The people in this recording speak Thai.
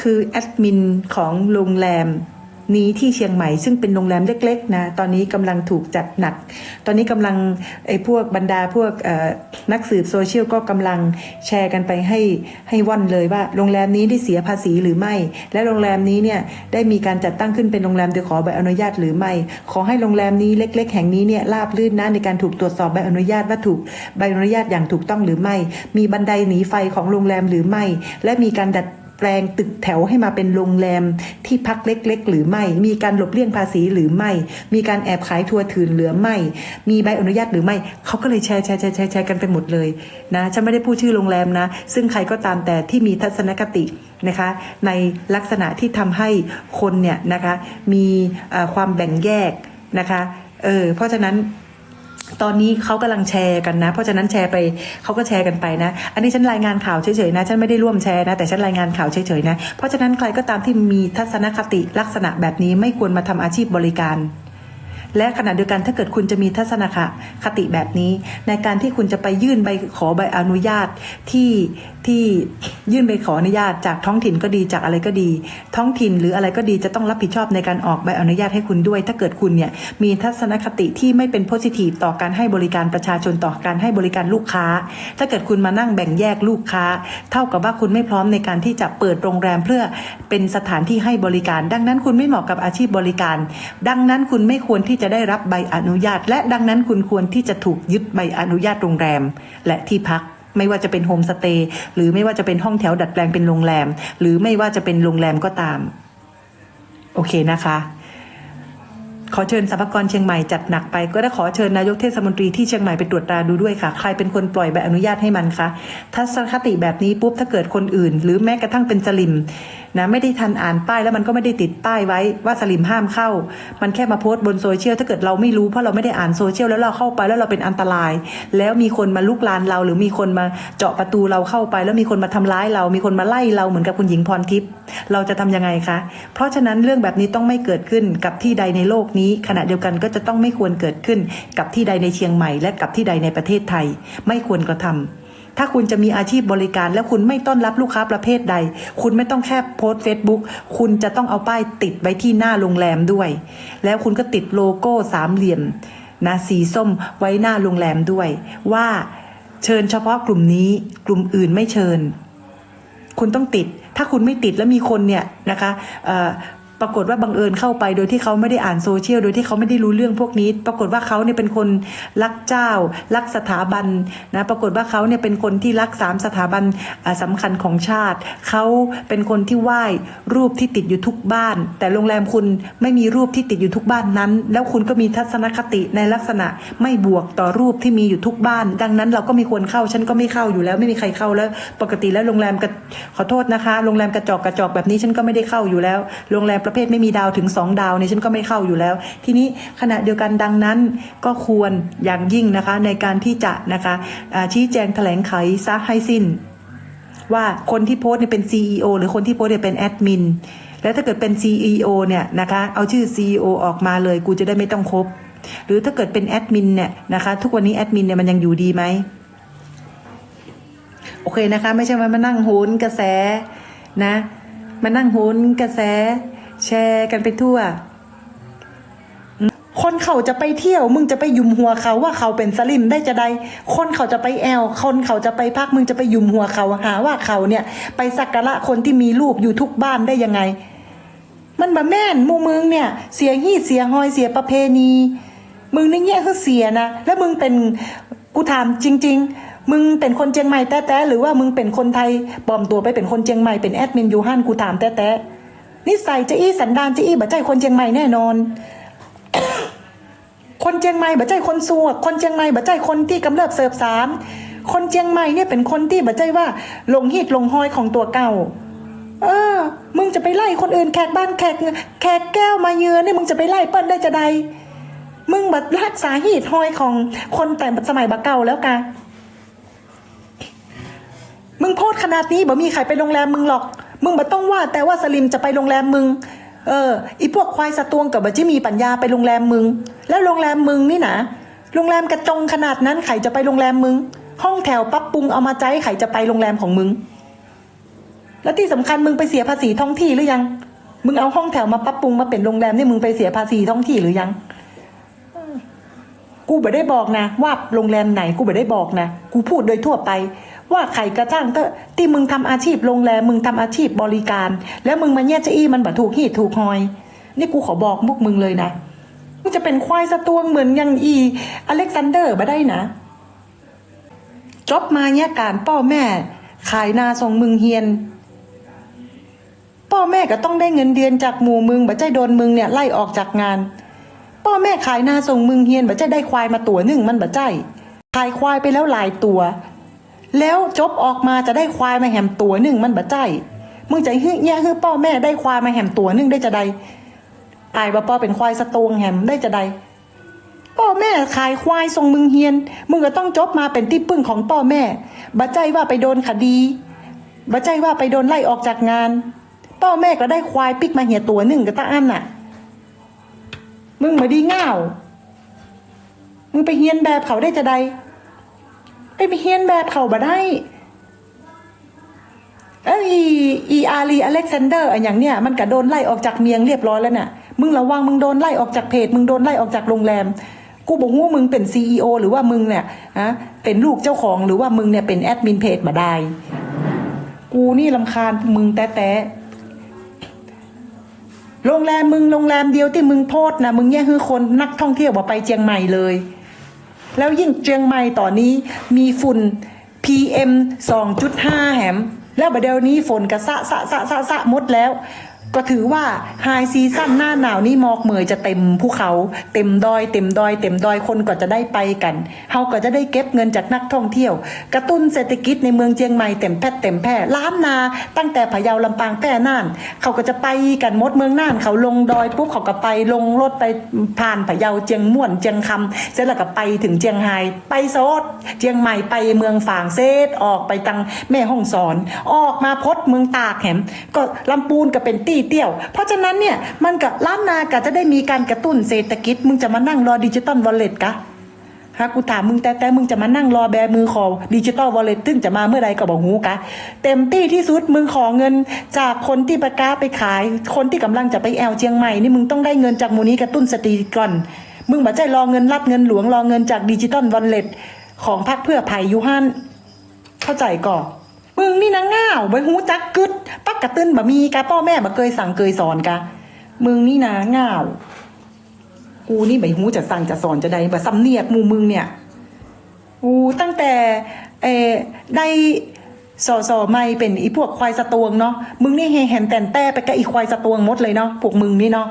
คือแอดมินของโรงแรมนี้ที่เชียงใหม่ซึ่งเป็นโรงแรมเล็กๆนะตอนนี้กำลังถูกจัดหนัก ตอนนี้กำลังไอ้พวกบรรดาพวกนักสืบโซเชียลก็กำลังแชร์กันไปให้ให้ว่อนเลยว่า โรงแรมนี้ได้เสียภาษีหรือไม่ และโรงแรมนี้เนี่ยได้มีการจัดตั้งขึ้นเป็นโรงแรมโดยขอใบอนุญาตหรือไม่ ขอให้โรงแรมนี้เล็ก ๆ แห่งนี้เนี่ยราบลื่นนะในการถูกตรวจสอบใบอนุญาตว่าถูกใบอนุญาตอย่างถูกต้องหรือไม่ มีบันไดหนีไฟของโรงแรมหรือไม่ และมีการดัด แปลงตึกแถวให้มาเป็นโรงแรมที่พักเล็ก ๆ หรือไม่ มีการหลบเลี่ยงภาษีหรือไม่ มีการแอบขายทัวร์ถืนหรือไม่ มีใบอนุญาตหรือไม่ เขาก็เลยแชร์แชร์แชร์แชร์แชร์กันไปหมดเลยนะฉันไม่ได้พูดชื่อโรงแรมนะ ซึ่งใครก็ตามแต่ที่มีทัศนคตินะคะ ในลักษณะที่ทำให้คนเนี่ยนะคะมีความแบ่งแยกนะคะ เออ เพราะฉะนั้น ตอนนี้เขากำลังแชร์กันนะ เพราะฉะนั้นแชร์ไปเขาก็แชร์กันไปนะ อันนี้ฉันรายงานข่าวเฉยๆนะ ฉันไม่ได้ร่วมแชร์นะ แต่ฉันรายงานข่าวเฉยๆนะ เพราะฉะนั้นใครก็ตามที่มีทัศนคติลักษณะแบบนี้ไม่ควรมาทำอาชีพบริการ และขณะเดียวกันถ้าเกิดคุณจะมีทัศนคติแบบนี้ ในการที่คุณจะไปยื่นใบขอใบอนุญาตที่ที่ยื่นใบขออนุญาตจากท้องถิ่นก็ดีจากอะไรก็ดี ท้องถิ่นหรืออะไรก็ดีจะต้องรับผิดชอบในการออกใบอนุญาตให้คุณด้วย ถ้าเกิดคุณเนี่ยมีทัศนคติที่ไม่เป็นโพสิทีฟต่อการให้บริการประชาชนต่อการให้บริการลูกค้า ถ้าเกิดคุณมานั่งแบ่งแยกลูกค้า เท่ากับว่าคุณไม่พร้อมในการที่จะเปิดโรงแรมเพื่อเป็นสถานที่ให้บริการ ดังนั้นคุณไม่เหมาะกับอาชีพบริการ ดังนั้นคุณไม่ควรที่จะได้รับใบอนุญาต และดังนั้นคุณควรที่จะถูกยึดใบอนุญาตโรงแรมและที่พักไม่ว่าจะเป็นโฮมสเตย์หรือไม่ว่าจะเป็นห้องแถวดัดแปลงเป็นโรงแรม หรือไม่ว่าจะเป็นโรงแรมก็ตาม โอเคนะคะ ขอเชิญสรรพากรเชียงใหม่จัดหนักไป ก็ได้ขอเชิญนายกเทศมนตรีที่เชียงใหม่ไปตรวจตราดูด้วยค่ะ ใครเป็นคนปล่อยใบอนุญาตให้มันคะทัศนคติแบบนี้ปุ๊บถ้าเกิดคนอื่น หรือแม้กระทั่งเป็นสลิมนะไม่ได้ทันอ่านป้ายแล้วมันก็ไม่ได้ติดป้ายไว้ว่าสลิมห้ามเข้า มันแค่มาโพสต์บนโซเชียลถ้าเกิดเราไม่รู้เพราะเราไม่ได้อ่านโซเชียลแล้วเราเข้าไปแล้วเราเป็นอันตราย แล้วมีคนมาลุกลานเรา หรือมีคนมาเจาะประตูเราเข้าไป แล้วมีคนมาทำร้ายเรา มีคนมาไล่เราเหมือนกับคุณหญิงพรทิพย์เราจะทำยังไงคะเพราะฉะนั้นเรื่องแบบนี้ต้องไม่เกิดขึ้นกับที่ใดในโลกนี้ ขณะเดียวกันก็จะต้องไม่ควรเกิดขึ้นกับที่ใดในเชียงใหม่ และกับที่ใดในประเทศไทย ไม่ควรกระทำถ้าคุณจะมีอาชีพบริการแล้วคุณไม่ต้อนรับลูกค้าประเภทใด คุณไม่ต้องแค่โพสต์เฟซบุ๊กคุณจะต้องเอาป้ายติดไว้ที่หน้าโรงแรมด้วย แล้วคุณก็ติดโลโก้สามเหลี่ยมนะสีส้มไว้หน้าโรงแรมด้วย ว่าเชิญเฉพาะกลุ่มนี้กลุ่มอื่นไม่เชิญ คุณต้องติด ถ้าคุณไม่ติดแล้วมีคนเนี่ยนะคะ ปรากฏว่าบังเอิญเข้าไปโดยที่เขาไม่ได้อ่านโซเชียลโดยที่เขาไม่ได้รู้เรื่องพวกนี้ ปรากฏว่าเขาเนี่ยเป็นคนรักเจ้า รักสถาบันนะปรากฏว่าเขาเนี่ยเป็นคนที่รักสามสถาบันอ่าสำคัญของชาติ เขาเป็นคนที่ไหว้รูปที่ติดอยู่ทุกบ้าน แต่โรงแรมคุณไม่มีรูปที่ติดอยู่ทุกบ้านนั้น แล้วคุณก็มีทัศนคติในลักษณะไม่บวกต่อรูปที่มีอยู่ทุกบ้าน ดังนั้นเราก็ไม่ควรเข้าฉันก็ไม่เข้าอยู่แล้วไม่มีใครเข้าแล้ว ปกติแล้วโรงแรมขอโทษนะคะ โรงแรมกระจอกกระจอกแบบนี้ฉันก็ไม่ได้เข้าอยู่แล้ว โรงแรมประเภทไม่มีดาวถึงสองดาวเนี่ยฉันก็ไม่เข้าอยู่แล้ว ทีนี้ขณะเดียวกันดังนั้นก็ควรอย่างยิ่งนะคะในการที่จะนะคะชี้แจงแถลงไขซะให้สิ้น ว่าคนที่โพสต์เนี่ยเป็น CEO หรือคนที่โพสต์เนี่ยเป็นแอดมินแล้วถ้าเกิดเป็น CEO เนี่ยนะคะเอาชื่อ CEO ออกมาเลย กูจะได้ไม่ต้องคบ หรือถ้าเกิดเป็นแอดมินเนี่ยนะคะทุกวันนี้แอดมินเนี่ยมันยังอยู่ดีไหมโอเคนะคะ ไม่ใช่ว่ามานั่งโหนกระแสนะมานั่งโหนกระแส แชร์กันไปทั่ว คนเขาจะไปเที่ยว มึงจะไปยุมหัวเขาว่าเขาเป็นสลิมได้จะใด คนเขาจะไปแอล คนเขาจะไปพักมึงจะไปยุมหัวเขาหาว่าเขาเนี่ย ไปสักการะคนที่มีรูปอยู่ทุกบ้านได้ยังไง มันบะแม่นมูมึงเนี่ย เสียหีดเสียหอยเสียประเพณี มึงนี่เงี้ยคือเสียนะ แล้วมึงเป็นกูถามจริง ๆมึงเป็นคนเชียงใหม่แต้ๆหรือว่ามึงเป็นคนไทยปลอมตัวไปเป็นคนเชียงใหม่เป็นแอดมินยูฮันกูถามแต้ๆ นิสัยจะอี้สันดานจะอี้บัใจคนเชียงใหม่แน่นอน คนเชียงใหม่บัใจคนสวกคนเชียงใหม่บัใจคนที่กำเริบเสิร์ฟสารคนเชียงใหม่เนี่ยเป็นคนที่บัใจว่าลงฮีดลงหอยของตัวเก่า เออ มึงจะไปไล่คนอื่นแขกบ้านแขกแขกแก้วมาเยือนเนี่ยมึงจะไปไล่เปิ้ลได้จะใดมึงบัดรักษาหีดหอยของคนแต่สมัยบะเก่าแล้วกะมึงโพดขนาดนี้บ่มีใครไปโรงแรมมึงหรอก มึงบ่ต้องว่าแต่ว่าสลิมจะไปโรงแรมมึง เออ อีพวกควายสตวงกับบ่จิมีปัญญาไปโรงแรมมึง แล้วโรงแรมมึงนี่นะโรงแรมกระจงขนาดนั้นใครจะไปโรงแรมมึง ห้องแถวปรับปรุงเอามาใจใครจะไปโรงแรมของมึง แล้วที่สำคัญมึงไปเสียภาษีท้องที่หรือยัง มึงเอาห้องแถวมาปรับปรุงมาเป็นโรงแรมนี่มึงไปเสียภาษีท้องที่หรือยัง กูไม่ได้บอกนะ ว่าโรงแรมไหนกูไม่ได้บอกนะ กูพูดโดยทั่วไป ว่าใครกระจ้างก็ที่มึงทำอาชีพโรงแรมมึงทำอาชีพบริการ แล้วมึงมาแย่จะอี้มันบ่ถูกหีดถูกหอย นี่กูขอบอกมุกมึงเลยนะมึงจะเป็นควายสตวงเหมือนอยังอีอเล็กซานเดอร์มาได้นะจบมาเนี่ยการพ่อแม่ ขายนาส่งมึงเฮียนพ่อแม่ก็ต้องได้เงินเดือนจากหมู่มึงบ่ใจโดนมึงเนี่ยไล่ออกจากงาน พ่อแม่ขายนาส่งมึงเฮียนบ่ใจได้ควายมาตัวหนึ่งมันบ่ใจขายควายไปแล้วหลายตัว แล้วจบออกมาจะได้ควายมาแหมตัวหนึ่งมันบ่ใจมึงจะฮึแย่ฮึพ่อแม่ได้ควายมาแหมตัวหนึ่งได้จะใดอายว่าพ่อเป็นควายสตวงแหมได้จะใดพ่อแม่ขายควายส่งมึงเฮียน มึงก็ต้องจบมาเป็นที่พึ่งของพ่อแม่บ่ใจว่าไปโดนคดีบ่ใจว่าไปโดนไล่ออกจากงานพ่อแม่ก็ได้ควายปิกมาเหียตัวหนึ่งกับตาอันน่ะ มึงมาดีง่าว มึงไปเฮียนแบบเขาได้จะใด ไปไปเฮียนแบบเขาบ่ได้เอ้ยอีอารีอเล็กซานเดอร์อันอย่างเนี้ยมันก็โดนไล่ออกจากเมียงเรียบร้อยแล้วน่ะมึงระวังมึงโดนไล่ออกจากเพจ มึงโดนไล่ออกจากโรงแรม กูบอกว่ามึงเป็นซีอหรือว่ามึงเนี่ยฮะเป็นลูกเจ้าของหรือว่ามึงเนี่ยเป็นแอดมินเพจมาได้ กูนี่ลำคาญมึงแต่แต่โรงแรมมึงโรงแรมเดียวที่มึงโพสนะมึงแย่คือคนนักท่องเที่ยวมาไปเชียงใหม่เลย แล้วยิ่งเชียงใหม่ตอนนี้มีฝุ่น PM 2.5 แหม แล้วบัดเดี๋ยวนี้ฝนกระสะสะสะสะสะหมดแล้ว ก็ถือว่าไฮซีซั่นหน้าหนาวนี้หมอกเหมยจะเต็มภูเขา เต็มดอยเต็มดอย เต็มดอยคนก็จะได้ไปกันเฮาก็จะได้เก็บเงินจากนักท่องเที่ยว กระตุ้นเศรษฐกิจในเมืองเชียงใหม่เต็มแพทเต็มแพร่ล้านนา ตั้งแต่พะเยาลำปางแพร่น่านเขาก็จะไปกันหมดเมืองน่านเขาลงดอยปุ๊บเขาก็ไปลงรถไปผ่านพะเยาเจียงม่วนเจียงคำเสร็จแล้วก็ไปถึงเจียงไฮไปโซดเจียงใหม่ไปเมืองฝางเซตออกไปตังแม่ห้องสอน ออกมาพดเมืองตากแหมก็ลำปูนก็เป็นตีเตี้ยว เพราะฉะนั้นเนี่ยมันกับล้านนาก็จะได้มีการกระตุ้นเศรษฐกิจ มึงจะมานั่งรอดิจิตอลวอลเล็ตกะฮะกูถามมึงแต่แต่มึงจะมานั่งรอแบมือขอดิจิตอลวอลเล็ตซึ่งจะมาเมื่อใดก็บอกหูกะ เต็มที่ที่สุดมึงขอเงิน จากคนที่ประกาศไปขาย คนที่กำลังจะไปแอลเชียงใหม่นี่มึงต้องได้เงินจากมูนี้กระตุ้นสตรีก่อน มึงบ่ใจรอเงินรัดเงินหลวงรอเงินจากดิจิตอลวอลเล็ตของพรรคเพื่อไผ่ยูฮันเข้าใจก่อน มึงนี่นะง่าวไปหูจักกึดปักกระตื้นบะมีกะพ่อแม่บ่เคยสั่งเคยสอนกะมึงนี่นะง่าว กูนี่ใบหูจะสั่งจะสอนจะใดแบบสำเนียกหมูมึงเนี่ยกูตั้งแต่เอได้สอสอไม่เป็นอีพวกควายสะตวงเนาะมึงนี่เฮแหนแตนแต่ไปกับอีควายสะตวงหมดเลยเนาะพวกมึงนี่เนาะ